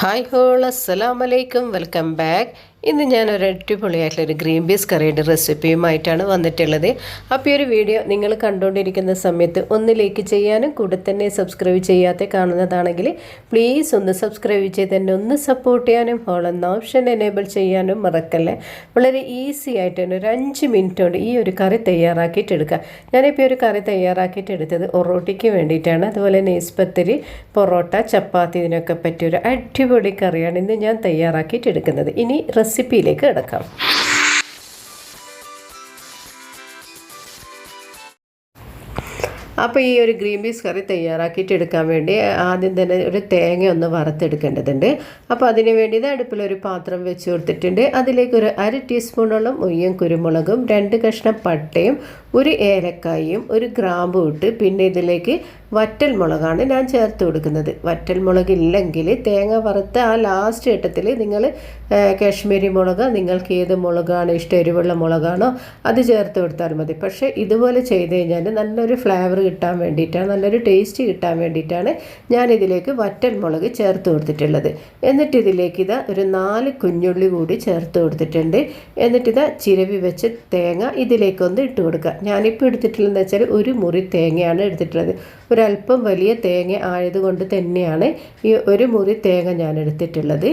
Hi whole അസ്സലാം വലൈക്കും welcome back ഇന്ന് ഞാനൊരു അടിപൊളിയായിട്ടുള്ള ഒരു ഗ്രീൻ പീസ് കറിയുടെ റെസിപ്പിയുമായിട്ടാണ് വന്നിട്ടുള്ളത്. അപ്പോൾ ഈ ഒരു വീഡിയോ നിങ്ങൾ കണ്ടുകൊണ്ടിരിക്കുന്ന സമയത്ത് ഒന്ന് ലൈക്ക് ചെയ്യാനും കൂടെ തന്നെ സബ്സ്ക്രൈബ് ചെയ്യാതെ കാണുന്നതാണെങ്കിൽ പ്ലീസ് ഒന്ന് സബ്സ്ക്രൈബ് ചെയ്ത് തന്നെ ഒന്ന് സപ്പോർട്ട് ചെയ്യാനും ഹോൾ ഓപ്ഷൻ എനേബിൾ ചെയ്യാനും മറക്കല്ലേ? വളരെ ഈസി ആയിട്ട് തന്നെ ഒരു അഞ്ച് മിനിറ്റ് കൊണ്ട് ഈ ഒരു കറി തയ്യാറാക്കിയിട്ട് എടുക്കുക. ഞാനിപ്പോൾ ഒരു കറി തയ്യാറാക്കിയിട്ട് എടുത്തത് ഒറോട്ടിക്ക് വേണ്ടിയിട്ടാണ്. അതുപോലെ നെയ്സ്പത്തിരി പൊറോട്ട ചപ്പാത്തി ഇതിനൊക്കെ പറ്റിയ ഒരു അടിപൊളി കറിയാണ് ഇന്ന് ഞാൻ തയ്യാറാക്കിയിട്ട് എടുക്കുന്നത്. ഇനി റെസിപ്പിയിലേക്ക് കിടക്കാം. അപ്പോൾ ഈ ഒരു ഗ്രീൻ പീസ് കറി തയ്യാറാക്കിയിട്ട് എടുക്കാൻ വേണ്ടി ആദ്യം തന്നെ ഒരു തേങ്ങ ഒന്ന് വറുത്തെടുക്കേണ്ടതുണ്ട്. അപ്പോൾ അതിന് ഇത് അടുപ്പിലൊരു പാത്രം വെച്ച് കൊടുത്തിട്ടുണ്ട്. അതിലേക്ക് ഒരു അര ടീസ്പൂണോളം ഉയ്യം കുരുമുളകും രണ്ട് കഷ്ണം പട്ടയും ഒരു ഏലക്കായും ഒരു ഗ്രാമ്പും ഇട്ട് പിന്നെ ഇതിലേക്ക് വറ്റൽ മുളകാണ് ഞാൻ ചേർത്ത് കൊടുക്കുന്നത്. വറ്റൽ മുളക് ഇല്ലെങ്കിൽ തേങ്ങ വറുത്ത ആ ലാസ്റ്റ് ഘട്ടത്തിൽ നിങ്ങൾ കാശ്മീരി മുളക് നിങ്ങൾക്ക് ഏത് മുളകാണ് ഇഷ്ടം എരിവുള്ള മുളകാണോ അത് ചേർത്ത് കൊടുത്താൽ മതി. പക്ഷേ ഇതുപോലെ ചെയ്ത് കഴിഞ്ഞാൽ നല്ലൊരു ഫ്ലേവർ കിട്ടാൻ വേണ്ടിയിട്ടാണ് നല്ലൊരു ടേസ്റ്റ് കിട്ടാൻ വേണ്ടിയിട്ടാണ് ഞാനിതിലേക്ക് വറ്റൽ മുളക് ചേർത്ത് കൊടുത്തിട്ടുള്ളത്. എന്നിട്ട് ഇതിലേക്ക് ഇതാ ഒരു നാല് കുഞ്ഞുള്ളി കൂടി ചേർത്ത് കൊടുത്തിട്ടുണ്ട്. എന്നിട്ട് ഇതാ ചിരവി വെച്ച് തേങ്ങ ഇതിലേക്കൊന്ന് ഇട്ട് കൊടുക്കുക. ഞാനിപ്പോൾ എടുത്തിട്ടുള്ളതെന്ന് വെച്ചാൽ ഒരു മുറി തേങ്ങയാണ് എടുത്തിട്ടുള്ളത്. ഒരല്പം വലിയ തേങ്ങ ആയതുകൊണ്ട് തന്നെയാണ് ഈ ഒരു മുറി തേങ്ങ ഞാൻ എടുത്തിട്ടുള്ളത്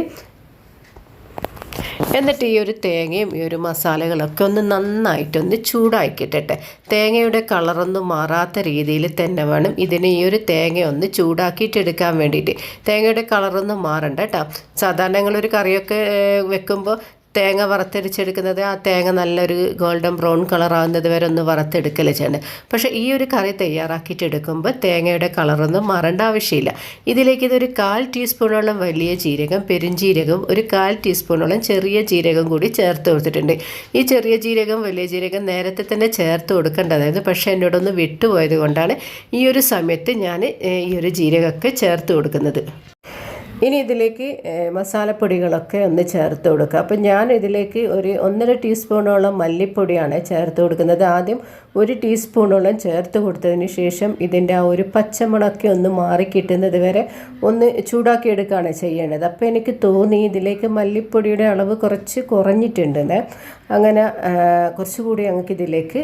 എന്നിട്ട് ഈ ഒരു തേങ്ങയും ഈ ഒരു മസാലകളൊക്കെ ഒന്ന് നന്നായിട്ടൊന്ന് ചൂടാക്കിയിട്ടെ തേങ്ങയുടെ കളറൊന്നും മാറാത്ത രീതിയിൽ തന്നെ വേണം ഇതിന് ഈ ഒരു തേങ്ങ ഒന്ന് ചൂടാക്കിയിട്ടെടുക്കാൻ വേണ്ടിയിട്ട്. തേങ്ങയുടെ കളറൊന്നും മാറണ്ട കേട്ടോ സാധാരണ ഞങ്ങളൊരു കറിയൊക്കെ വെക്കുമ്പോൾ തേങ്ങ വറുത്തരിച്ചെടുക്കുന്നത് ആ തേങ്ങ നല്ലൊരു ഗോൾഡൻ ബ്രൗൺ കളർ ആകുന്നത് വരെ ഒന്ന് വറുത്തെടുക്കൽ ചെയ്യണം പക്ഷേ ഈ ഒരു കറി തയ്യാറാക്കിയിട്ട് എടുക്കുമ്പോൾ തേങ്ങയുടെ കളറൊന്നും മാറേണ്ട ആവശ്യമില്ല. ഇതിലേക്ക് ഇതൊരു കാൽ ടീസ്പൂണോളം വലിയ ജീരകം പെരുംജീരകം ഒരു കാൽ ടീസ്പൂണോളം ചെറിയ ജീരകം കൂടി ചേർത്ത് കൊടുത്തിട്ടുണ്ട്. ഈ ചെറിയ ജീരകം വലിയ ജീരകം നേരത്തെ തന്നെ ചേർത്ത് കൊടുക്കേണ്ടതായിരുന്നു പക്ഷേ എന്നോടൊന്ന് വിട്ടുപോയത് കൊണ്ടാണ് ഈ ഒരു സമയത്ത് ഞാൻ ഈ ഒരു ജീരകമൊക്കെ ചേർത്ത് കൊടുക്കുന്നത്. ഇനി ഇതിലേക്ക് മസാലപ്പൊടികളൊക്കെ ഒന്ന് ചേർത്ത് കൊടുക്കുക. അപ്പം ഞാൻ ഇതിലേക്ക് ഒരു ഒന്നര ടീസ്പൂണോളം മല്ലിപ്പൊടിയാണ് ചേർത്ത് കൊടുക്കുന്നത്. ആദ്യം ഒരു ടീസ്പൂണോളം ചേർത്ത് കൊടുത്തതിന് ശേഷം ഇതിന്റെ ആ ഒരു പച്ചമുളക്കെ ഒന്ന് മാറി കിട്ടുന്നത് വരെ ഒന്ന് ചൂടാക്കി എടുക്കുകയാണ് ചെയ്യേണ്ടത്. അപ്പോൾ എനിക്ക് തോന്നി ഇതിലേക്ക് മല്ലിപ്പൊടിയുടെ അളവ് കുറച്ച് കുറഞ്ഞിട്ടുണ്ടെന്ന്. അങ്ങനെ കുറച്ചുകൂടി ഞങ്ങൾക്ക് ഇതിലേക്ക്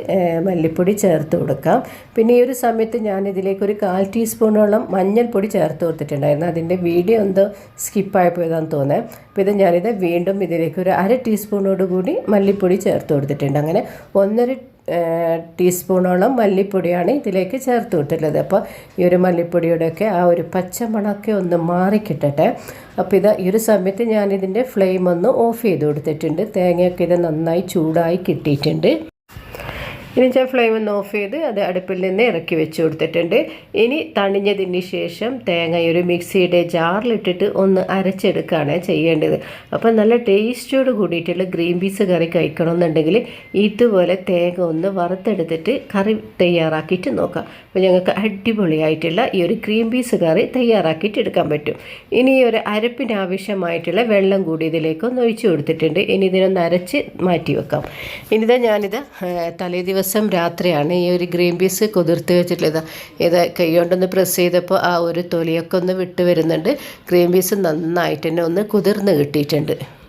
മല്ലിപ്പൊടി ചേർത്ത് കൊടുക്കാം. പിന്നെ ഈ ഒരു സമയത്ത് ഞാൻ ഇതിലേക്ക് ഒരു കാൽ ടീസ്പൂണോളം മഞ്ഞൾപ്പൊടി ചേർത്ത് കൊടുത്തിട്ടുണ്ടായിരുന്നു. അതിന്റെ വീഡിയോ എന്തോ സ്കിപ്പായി പോയതാണെന്ന് തോന്നേ അപ്പോൾ ഇത് ഞാനിത് വീണ്ടും ഇതിലേക്ക് ഒരു അര ടീസ്പൂണോട് കൂടി മല്ലിപ്പൊടി ചേർത്ത് കൊടുത്തിട്ടുണ്ട്. അങ്ങനെ ഒന്നര ടീസ്പൂണോളം മല്ലിപ്പൊടിയാണ് ഇതിലേക്ക് ചേർത്ത് വിട്ടുള്ളത് അപ്പോൾ ഈ ഒരു മല്ലിപ്പൊടിയുടെയൊക്കെ ആ ഒരു പച്ചമണൊക്കെ ഒന്ന് മാറിക്കിട്ടട്ടെ. അപ്പോൾ ഇത് ഈ ഒരു സമയത്ത് ഞാനിതിന്റെ ഫ്ലെയിം ഒന്ന് ഓഫ് ചെയ്ത് കൊടുത്തിട്ടുണ്ട്. തേങ്ങയൊക്കെ ഇത് നന്നായി ചൂടായി കിട്ടിയിട്ടുണ്ട്. ഇനി ഞാൻ ഫ്ലെയിം ഒന്ന് ഓഫ് ചെയ്ത് അത് അടുപ്പിൽ നിന്ന് ഇറക്കി വെച്ച് കൊടുത്തിട്ടുണ്ട്. ഇനി തണിഞ്ഞതിന് ശേഷം തേങ്ങ ഒരു മിക്സിയുടെ ജാറിലിട്ടിട്ട് ഒന്ന് അരച്ചെടുക്കുകയാണ് ചെയ്യേണ്ടത്. അപ്പം നല്ല ടേസ്റ്റോട് കൂടിയിട്ടുള്ള ഗ്രീൻ പീസ് കറി കഴിക്കണമെന്നുണ്ടെങ്കിൽ ഇതുപോലെ തേങ്ങ ഒന്ന് വറുത്തെടുത്തിട്ട് കറി തയ്യാറാക്കിയിട്ട് നോക്കാം. അപ്പോൾ ഞങ്ങൾക്ക് അടിപൊളിയായിട്ടുള്ള ഈ ഒരു ഗ്രീൻ പീസ് കറി തയ്യാറാക്കിയിട്ട് എടുക്കാൻ പറ്റും. ഇനി ഒരു അരപ്പിന് ആവശ്യമായിട്ടുള്ള വെള്ളം കൂടി ഇതിലേക്ക് ഒന്ന് ഒഴിച്ചു കൊടുത്തിട്ടുണ്ട്. ഇനി ഇതിനൊന്ന് അരച്ച് മാറ്റി വെക്കാം. ഇനിതാ ഞാനിത് തലേ ദിവസം ദിവസം രാത്രിയാണ് ഈ ഒരു ഗ്രീൻ പീസ് കുതിർത്ത് വെച്ചിട്ടുള്ളത്. ഇത് കൈകൊണ്ടൊന്ന് പ്രസ് ചെയ്തപ്പോൾ ആ ഒരു തൊലിയൊക്കെ ഒന്ന് വിട്ട് വരുന്നുണ്ട്. ഗ്രീൻ പീസ് നന്നായിട്ട് തന്നെ ഒന്ന് കുതിർന്ന് കിട്ടിയിട്ടുണ്ട്.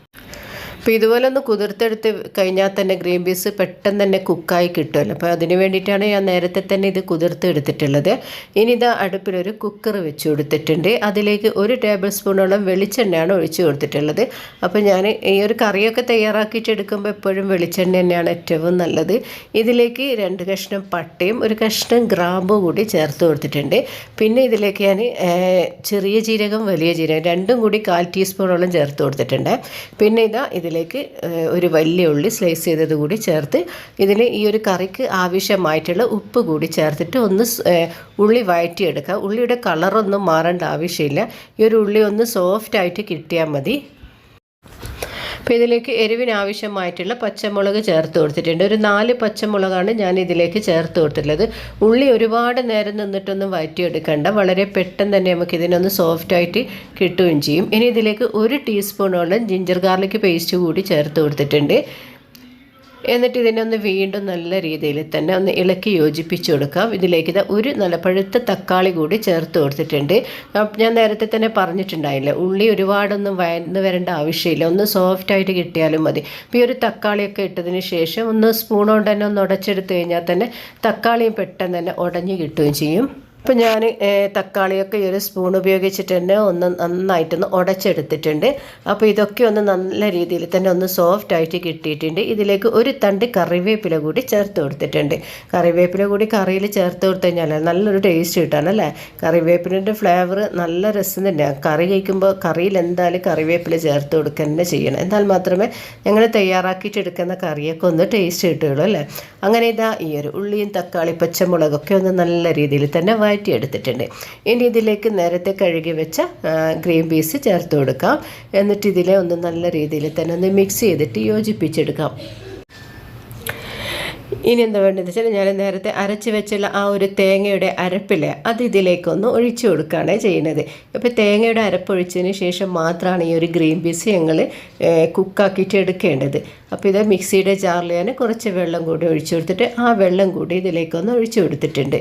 അപ്പോൾ ഇതുപോലെ ഒന്ന് കുതിർത്തെടുത്ത് കഴിഞ്ഞാൽ തന്നെ ഗ്രീൻ പീസ് പെട്ടെന്ന് തന്നെ കുക്കായി കിട്ടുമല്ലോ. അപ്പോൾ അതിന് വേണ്ടിയിട്ടാണ് ഞാൻ നേരത്തെ തന്നെ ഇത് കുതിർത്ത് എടുത്തിട്ടുള്ളത് ഇനി ഇത് അടുപ്പിലൊരു കുക്കർ വെച്ച് കൊടുത്തിട്ടുണ്ട്. അതിലേക്ക് ഒരു ടേബിൾ സ്പൂണോളം വെളിച്ചെണ്ണയാണ് ഒഴിച്ചു കൊടുത്തിട്ടുള്ളത്. അപ്പോൾ ഞാൻ ഈ ഒരു കറിയൊക്കെ തയ്യാറാക്കിയിട്ട് എടുക്കുമ്പോൾ എപ്പോഴും വെളിച്ചെണ്ണ തന്നെയാണ് ഏറ്റവും നല്ലത്. ഇതിലേക്ക് രണ്ട് കഷ്ണം പട്ടയും ഒരു കഷ്ണം ഗ്രാമ്പും കൂടി ചേർത്ത് കൊടുത്തിട്ടുണ്ട്. പിന്നെ ഇതിലേക്ക് ഞാൻ ചെറിയ ജീരകം വലിയ ജീരകം രണ്ടും കൂടി കാൽ ടീസ്പൂണോളം ചേർത്ത് കൊടുത്തിട്ടുണ്ട്. പിന്നെ ഇതാ ഇതിൽ ഇതിലേക്ക് ഒരു വലിയ ഉള്ളി സ്ലൈസ് ചെയ്തത് കൂടി ചേർത്ത് ഇതിൽ ഈ ഒരു കറിക്ക് ആവശ്യമായിട്ടുള്ള ഉപ്പ് കൂടി ചേർത്തിട്ട് ഒന്ന് ഉള്ളി വഴറ്റിയെടുക്കുക. ഉള്ളിയുടെ കളറൊന്നും മാറേണ്ട ആവശ്യമില്ല. ഈ ഒരു ഉള്ളി ഒന്ന് സോഫ്റ്റായിട്ട് കിട്ടിയാൽ മതി. അപ്പോൾ ഇതിലേക്ക് എരിവിനാവശ്യമായിട്ടുള്ള പച്ചമുളക് ചേർത്ത് കൊടുത്തിട്ടുണ്ട്. ഒരു നാല് പച്ചമുളകാണ് ഞാൻ ഇതിലേക്ക് ചേർത്ത് കൊടുത്തിട്ടുള്ളത്. ഉള്ളി ഒരുപാട് നേരം നിന്നിട്ടൊന്നും വഴറ്റിയെടുക്കേണ്ട വളരെ പെട്ടെന്ന് തന്നെ നമുക്ക് ഇതിനൊന്ന് സോഫ്റ്റായിട്ട് കിട്ടുകയും ചെയ്യും. ഇനി ഇതിലേക്ക് ഒരു ടീസ്പൂണോളം ജിഞ്ചർ ഗാർലിക് പേസ്റ്റ് കൂടി ചേർത്ത് കൊടുത്തിട്ടുണ്ട്. എന്നിട്ട് ഇതിനെ ഒന്ന് വീണ്ടും നല്ല രീതിയിൽ തന്നെ ഒന്ന് ഇളക്കി യോജിപ്പിച്ച് കൊടുക്കാം. ഇതിലേക്ക് ഇത് ഒരു നല്ല പഴുത്ത തക്കാളി കൂടി ചേർത്ത് കൊടുത്തിട്ടുണ്ട്. ഞാൻ നേരത്തെ തന്നെ പറഞ്ഞിട്ടുണ്ടായില്ല. ഉള്ളി ഒരുപാടൊന്നും വയന്ന് വരേണ്ട ആവശ്യമില്ല. ഒന്ന് സോഫ്റ്റായിട്ട് കിട്ടിയാലും മതി. അപ്പോൾ ഈ ഒരു തക്കാളിയൊക്കെ ഇട്ടതിന് ശേഷം ഒന്ന് സ്പൂൺ കൊണ്ട് തന്നെ ഒന്ന് ഉടച്ചെടുത്ത് കഴിഞ്ഞാൽ തന്നെ തക്കാളിയും പെട്ടെന്ന് തന്നെ ഉടഞ്ഞു കിട്ടുകയും ചെയ്യും. ഇപ്പം ഞാൻ തക്കാളിയൊക്കെ ഈ ഒരു സ്പൂൺ ഉപയോഗിച്ചിട്ട് തന്നെ ഒന്ന് നന്നായിട്ടൊന്ന് ഉടച്ചെടുത്തിട്ടുണ്ട് അപ്പോൾ ഇതൊക്കെ ഒന്ന് നല്ല രീതിയിൽ തന്നെ ഒന്ന് സോഫ്റ്റ് ആയിട്ട് കിട്ടിയിട്ടുണ്ട്. ഇതിലേക്ക് ഒരു തണ്ട് കറിവേപ്പില കൂടി ചേർത്ത് കൊടുത്തിട്ടുണ്ട്. കറിവേപ്പില കൂടി കറിയിൽ ചേർത്ത് കൊടുത്തു കഴിഞ്ഞാൽ നല്ലൊരു ടേസ്റ്റ് കിട്ടാണ് അല്ലേ? കറിവേപ്പിലിന്റെ ഫ്ലേവർ നല്ല രസം തന്നെയാണ് കറി കഴിക്കുമ്പോൾ കറിയിൽ എന്തായാലും കറിവേപ്പില ചേർത്ത് കൊടുക്കുക തന്നെ ചെയ്യണം. എന്നാൽ മാത്രമേ ഞങ്ങൾ തയ്യാറാക്കിയിട്ട് എടുക്കുന്ന കറിയൊക്കെ ഒന്ന് ടേസ്റ്റ് കിട്ടുകയുള്ളൂ അല്ലേ? അങ്ങനെ ഇതാ ഈ ഒരു ഉള്ളിയും തക്കാളി പച്ചമുളകൊക്കെ ഒന്ന് നല്ല രീതിയിൽ തന്നെ വഴറ്റിയെടുത്തിട്ടുണ്ട് ഇനി ഇതിലേക്ക് നേരത്തെ കഴുകി വെച്ച ഗ്രീൻ പീസ് ചേർത്ത് കൊടുക്കാം. എന്നിട്ട് ഇതിലെ ഒന്ന് നല്ല രീതിയിൽ തന്നെ ഒന്ന് മിക്സ് ചെയ്തിട്ട് യോജിപ്പിച്ചെടുക്കാം. ഇനി എന്താ വേണ്ടതെന്ന് വെച്ചാൽ ഞാൻ നേരത്തെ അരച്ച് വെച്ചുള്ള ആ ഒരു തേങ്ങയുടെ അരപ്പില്ലേ അത് ഇതിലേക്കൊന്ന് ഒഴിച്ചു കൊടുക്കുകയാണ് ചെയ്യുന്നത്. അപ്പോൾ തേങ്ങയുടെ അരപ്പ് അരപ്പൊഴിച്ചതിന് ശേഷം മാത്രമാണ് ഈ ഒരു ഗ്രീൻ പീസ് ഞങ്ങൾ കുക്കാക്കിയിട്ട് എടുക്കേണ്ടത്. അപ്പോൾ ഇത് മിക്സിയുടെ ജാറിൽ ഞാൻ കുറച്ച് വെള്ളം കൂടി ഒഴിച്ചു കൊടുത്തിട്ട് ആ വെള്ളം കൂടി ഇതിലേക്കൊന്ന് ഒഴിച്ചു കൊടുത്തിട്ടുണ്ട്.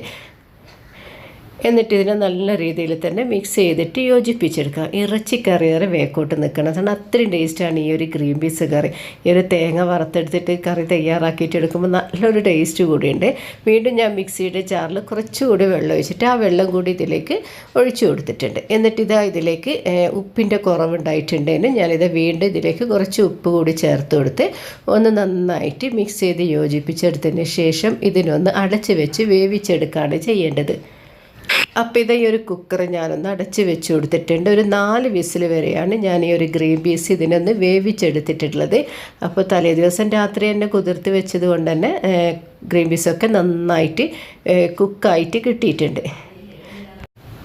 എന്നിട്ട് ഇതിനെ നല്ല രീതിയിൽ തന്നെ മിക്സ് ചെയ്തിട്ട് യോജിപ്പിച്ചെടുക്കുക. ഇറച്ചിക്കറി കറി വേക്കോട്ട് നിൽക്കണം. കാരണം അത്രയും ടേസ്റ്റാണ് ഈ ഒരു ഗ്രീൻ പീസ് കറി. ഈ ഒരു തേങ്ങ വറുത്തെടുത്തിട്ട് കറി തയ്യാറാക്കിയിട്ട് എടുക്കുമ്പോൾ നല്ലൊരു ടേസ്റ്റ് കൂടിയുണ്ട്. വീണ്ടും ഞാൻ മിക്സിയുടെ ജാറിൽ കുറച്ചുകൂടി വെള്ളം ഒഴിച്ചിട്ട് ആ വെള്ളം കൂടി ഇതിലേക്ക് ഒഴിച്ചു കൊടുത്തിട്ടുണ്ട്. എന്നിട്ട് ഇതാ ഇതിലേക്ക് ഉപ്പിന്റെ കുറവുണ്ടായിട്ടുണ്ടെങ്കിൽ ഞാനിത് വീണ്ടും ഇതിലേക്ക് കുറച്ച് ഉപ്പ് കൂടി ചേർത്ത് കൊടുത്ത് ഒന്ന് നന്നായിട്ട് മിക്സ് ചെയ്ത് യോജിപ്പിച്ചെടുത്തതിന് ശേഷം ഇതിനൊന്ന് അടച്ച് വെച്ച് വേവിച്ചെടുക്കുകയാണ് ചെയ്യേണ്ടത്. അപ്പോൾ ഈ ഒരു കുക്കർ ഞാനൊന്ന് അടച്ച് വെച്ച് കൊടുത്തിട്ടുണ്ട്. ഒരു നാല് വിസിൽ വരെയാണ് ഞാൻ ഈ ഒരു ഗ്രീൻ പീസ് ഇതിനൊന്ന് വേവിച്ചെടുത്തിട്ടുള്ളത്. അപ്പോൾ തലേ ദിവസം രാത്രി തന്നെ കുതിർത്ത് വെച്ചത് കൊണ്ട് തന്നെ ഗ്രീൻ പീസൊക്കെ നന്നായിട്ട് കുക്കായിട്ട് കിട്ടിയിട്ടുണ്ട്.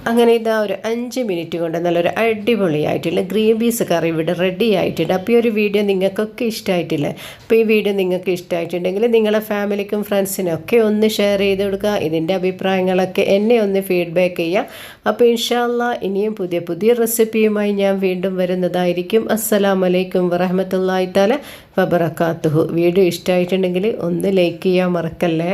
അങ്ങനെ ഇതാ ഒരു അഞ്ച് മിനിറ്റ് കൊണ്ട് നല്ലൊരു അടിപൊളിയായിട്ടുള്ള ഗ്രീൻ പീസ് കറി ഇവിടെ റെഡി ആയിട്ടുണ്ട്. അപ്പോൾ ഈ ഒരു വീഡിയോ നിങ്ങൾക്കൊക്കെ ഇഷ്ടമായിട്ടില്ലേ അപ്പോൾ ഈ വീഡിയോ നിങ്ങൾക്ക് ഇഷ്ടമായിട്ടുണ്ടെങ്കിൽ നിങ്ങളെ ഫാമിലിക്കും ഫ്രണ്ട്സിനും ഒക്കെ ഒന്ന് ഷെയർ ചെയ്ത് കൊടുക്കുക. ഇതിന്റെ അഭിപ്രായങ്ങളൊക്കെ എന്നെ ഒന്ന് ഫീഡ്ബാക്ക് ചെയ്യുക. അപ്പോൾ ഇൻഷാല്ല ഇനിയും പുതിയ പുതിയ റെസിപ്പിയുമായി ഞാൻ വീണ്ടും വരുന്നതായിരിക്കും. അസ്സലാം വലൈക്കും വറഹമത്തല്ലാത്താല താല വബർക്കാത്തുഹു വീഡിയോ ഇഷ്ടമായിട്ടുണ്ടെങ്കിൽ ഒന്ന് ലൈക്ക് ചെയ്യാൻ മറക്കല്ലേ?